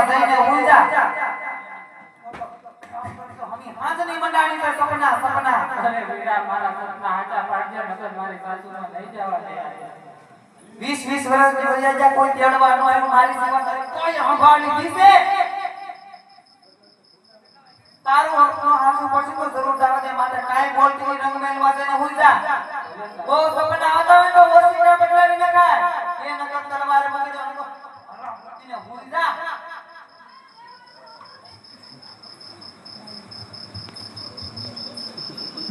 રંગમહેલમાં જઈને ઊંઝા ની જા નો તારું હક હાસુ પડશે તો જરૂર જવા દે માટે કાંઈ બોલતી રંગમેલ રંગમહેલમાં જઈને ઊંઝા બહુ સપના આવતા હોય તો ઓસીના બદલાવી નખાય. એ નકર તલવારે મૂકી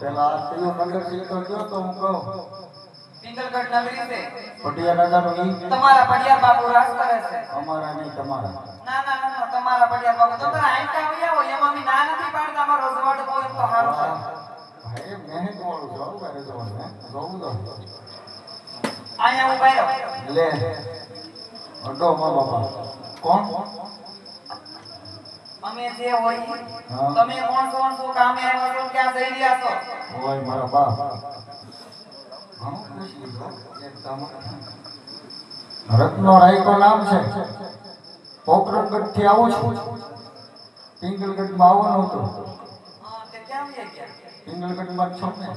પેલા નગર છે તો કયો તો હું કહું. પિંગલગઢ નગરી છે પટિયા ઈ તમારા પડિયા બાપુ રાજ કરે છે. અમારા નહીં તમારા. ના ના ના તમારા પડિયા બાપુ. તો તારા આઈકા આવ્યા હોય એમાં મી ના નથી પાડતા અમારો રજવાડ તો છે. ભાઈ મહેનત વાળું છે આવું કરે જવાનું હે જોવું તો. ઊભા રહ્યો લે. અડો મા બાપા. કોણ? અમે જે હોય તમે કોણ છો શું કામે આવ્યા છો ક્યાં જઈ રહ્યા છો? ઓય મારા બાપ. ઘણું પૂછી લીધું. રત્નો રાયકો નામ છે. પોકરણગઢથી આવું છું. પિંગલગઢમાં આવવાનું હતું. પિંગલગઢમાં છો ને?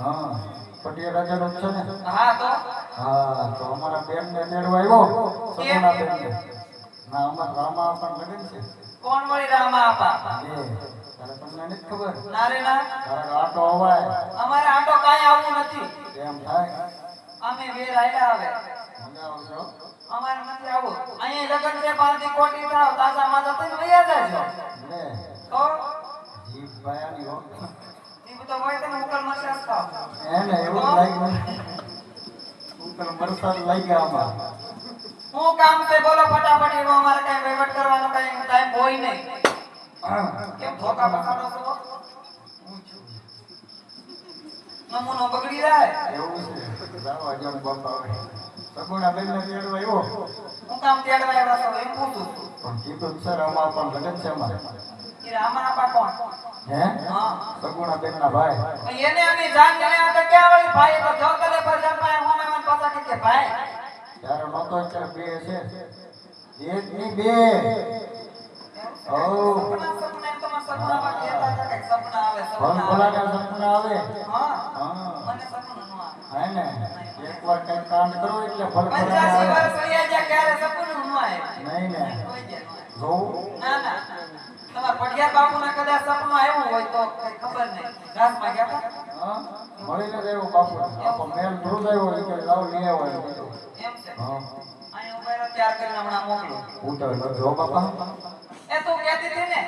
હા પટિયા રાજાનો જ છે ને? હા તો? અમારા બેન ને તેડવા આવ્યો. ના અમારા રામા પણ લગન છે. કોણ વળી રામા આપા? તમને નથી ખબર ના? રે ના આટો અવાય અમારે આટો કાંઈ આવવું નથી. એમ થાય અમે વેર આયલા આવે મજા આવશે હો. અમારે નથી આવું. અહીંયા લગન છે પાલતી કોટી થાવ તાજા માં જતી ને વયા જાજો. તો? જીભ ભાયાની હો. ઈ તો હોય તમે ઉકલ મસાજ ખાવ. એને એવું લાગ્યું ઉપર વરસાદ લાગ્યા આમાં. હું કામ છે બોલો ફટાફટ એવો અમારે કઈ વહીવટ કરવાનો કઈ ટાઈમ હોય નહીં. કેમ ધોકા પકડો છો? નમૂનો બગડી જાય. એવું છે. જાઓ અજણ બાપા સગુણા બેન ને તેડવા આવ્યો. હું કામ તેડવા આવ્યા છો એમ પૂછું પણ કીધું સર અમાર પણ લગન છે અમારે. કોણ? હે? હા. સગુણા બેન ના ભાઈ એને અમે જાણ તો ક્યાં વળી ભાઈ તો જો પર મન પાછા કે કે ભાઈ નહોતો બે છે. એક ની બે. ઓ સપના આવે હા. ન ને? એકવાર કઈ કાંડ કરો એટલે આવે. નહીં ને. જોવું ના ના. તમારા પડિયાર બાપુના કદાચ સપનું આવ્યું હોય તો ખબર નહીં. ઘાસમાં ગયા હતા? હા. મળીને આવ્યો બાપુ. આપો મેલ ધ્રુજ આવ્યો એટલે કે લાવ લઈ આવો એમ છે. હા. અહીંયા ઊભા રહો, તૈયાર કરીને હમણાં મોકલો. ઉતર ન જો બાપા. એ તું કહેતી હતી ને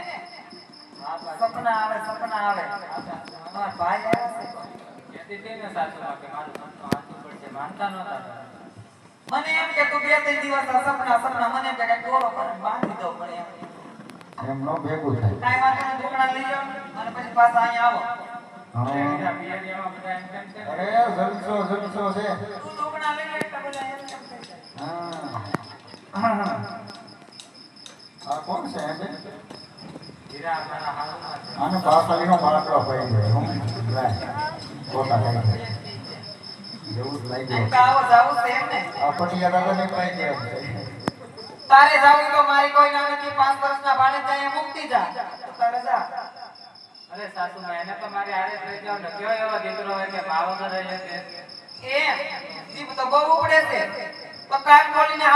સપના આવે સપના આવે. તમારા ભાઈ આવે છે. કહેતી હતી ને સાસુમાં કે મારું સપનું હાચું પડશે માનતા નહોતા મને એમ કે તું બે ત્રણ દિવસ સપના સપના મને એમ કે કઈ દોરો પર બાંધી દો પણ એમ. એમ નો ભેગું થાય. કાઈ નહીં ઢોકળા લઈ જાઓ અને પછી પાછા અહીંયા આવો. અરે જલસો જલસો છે લઈ આ કોણ છે આને પાછળનો બાળકો પડી ગયો હું લાગી એમ જાવું એમ ને આ પટિયા દાદાને કઈ દે તારે જાવું તો મારી કોઈ ના નથી, પાંચ વર્ષના ભાણે જાય મુક્તિ જા. તારે જા. અરે સાસુમાં એને તો મારે જ લઈ જાઓ ને કયો એવો દીકરો હોય કે રહે છે. એમ જીભ તો બહુ ઉપડે છે. તો કાન ખોલીને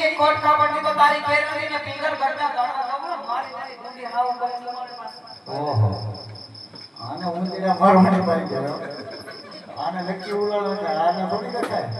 કે કોટ ખાપડની તો તારી કેરળી ને પિંગર ઘટના ગાળો ખબર મારી તારી ગુંડી હાવ કરી મારી પાસે. ઓહો. આને ઉલાડો કે આને થોડી દેખાય.